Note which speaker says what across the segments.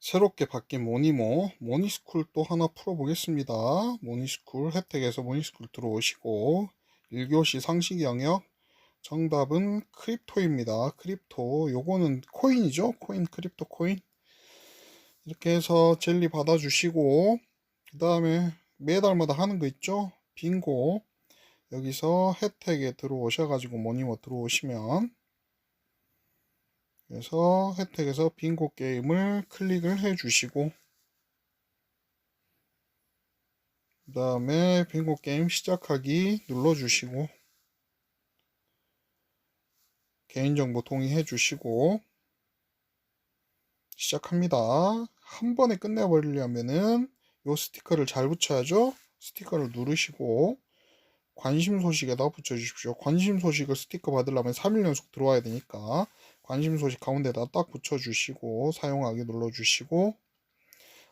Speaker 1: 새롭게 바뀐 모니모, 모니스쿨 또 하나 풀어보겠습니다. 모니스쿨 혜택에서 모니스쿨 들어오시고 1교시 상식 영역 정답은 크립토입니다. 크립토 요거는 코인이죠. 코인 크립토 코인 이렇게 해서 젤리 받아주시고 그 다음에 매달마다 하는 거 있죠. 빙고 여기서 혜택에 들어오셔가지고 모니모 들어오시면 그래서 혜택에서 빙고 게임을 클릭을 해 주시고 그 다음에 빙고 게임 시작하기 눌러 주시고 개인정보 동의해 주시고 시작합니다. 한 번에 끝내버리려면은 요 스티커를 잘 붙여야죠. 스티커를 누르시고 관심 소식에다 붙여주십시오. 관심 소식을 스티커 받으려면 3일 연속 들어와야 되니까 관심 소식 가운데다 딱 붙여주시고 사용하기 눌러주시고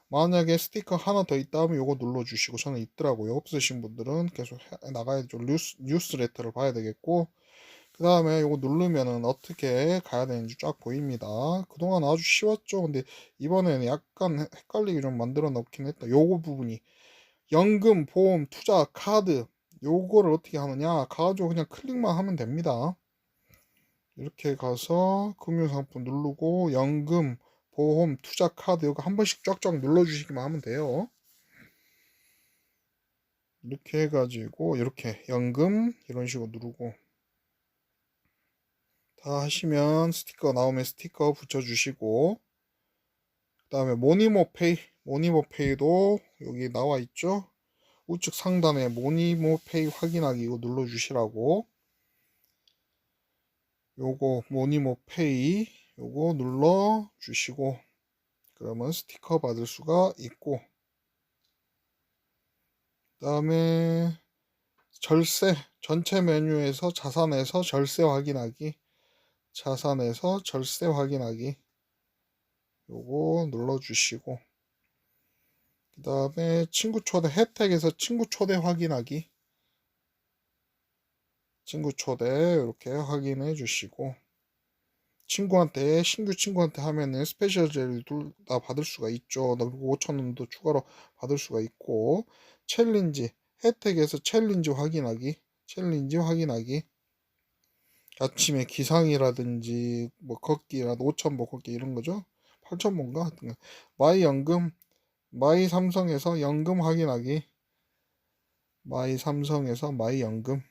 Speaker 1: 만약에 스티커 하나 더 있다 하면 요거 눌러주시고 저는 있더라고요. 없으신 분들은 계속 해- 나가야죠. 뉴스, 뉴스레터를 봐야 되겠고 그 다음에 요거 누르면은 어떻게 가야 되는지 쫙 보입니다. 그동안 아주 쉬웠죠. 근데 이번에는 약간 헷- 헷갈리게 좀 만들어 놓긴 했다. 요거 부분이 연금, 보험, 투자, 카드 요거를 어떻게 하느냐 가가지고 그냥 클릭만 하면 됩니다. 이렇게 가서 금융상품 누르고 연금, 보험, 투자 카드 이거 한 번씩 쫙쫙 눌러주시기만 하면 돼요. 이렇게 해가지고 이렇게 연금 이런 식으로 누르고 다 하시면 스티커 나오면 스티커 붙여주시고 그 다음에 모니모페이 모니모페이도 여기 나와 있죠 우측 상단에 모니모페이 확인하기 이거 눌러주시라고 요거 모니모페이 요거 눌러 주시고 그러면 스티커 받을 수가 있고 그 다음에 절세 전체 메뉴에서 자산에서 절세 확인하기 자산에서 절세 확인하기 요거 눌러 주시고 그 다음에 친구 초대 혜택에서 친구 초대 확인하기 친구 초대 이렇게 확인해 주시고 친구한테 신규 친구한테 하면은 스페셜 젤리 둘다 받을 수가 있죠. 그리고 5천원도 추가로 받을 수가 있고 챌린지 혜택에서 챌린지 확인하기 챌린지 확인하기 아침에 기상이라든지 뭐 걷기라도 5천보 걷기 이런 거죠. 8천보인가 같은 거. 마이 연금 마이 삼성에서 연금 확인하기 마이 삼성에서 마이 연금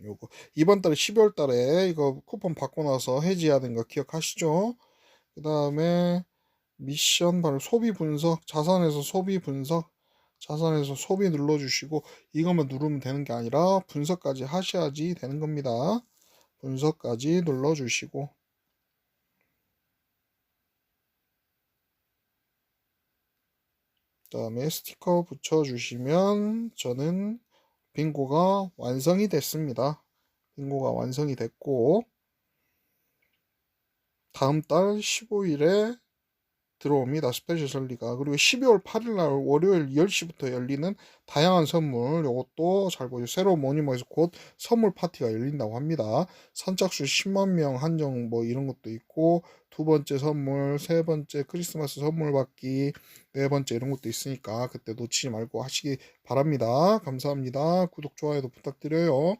Speaker 1: 요거 이번 달에 12월 달에 이거 쿠폰 받고 나서 해지해야 되는 거 기억하시죠? 그 다음에 미션 바로 소비 분석 자산에서 소비 분석 자산에서 소비 눌러주시고 이것만 누르면 되는 게 아니라 분석까지 하셔야지 되는 겁니다. 분석까지 눌러주시고 그 다음에 스티커 붙여주시면 저는 빙고가 완성이 됐습니다. 빙고가 완성이 됐고 다음 달 15일에 들어옵니다. 스페셜 설리가. 그리고 12월 8일 날 월요일 10시부터 열리는 다양한 선물 요것도 잘 보죠. 새로운 모니머에서 곧 선물 파티가 열린다고 합니다. 선착순 10만 명 한정 뭐 이런 것도 있고 두 번째 선물, 세 번째 크리스마스 선물 받기, 네 번째 이런 것도 있으니까 그때 놓치지 말고 하시기 바랍니다. 감사합니다. 구독, 좋아요도 부탁드려요.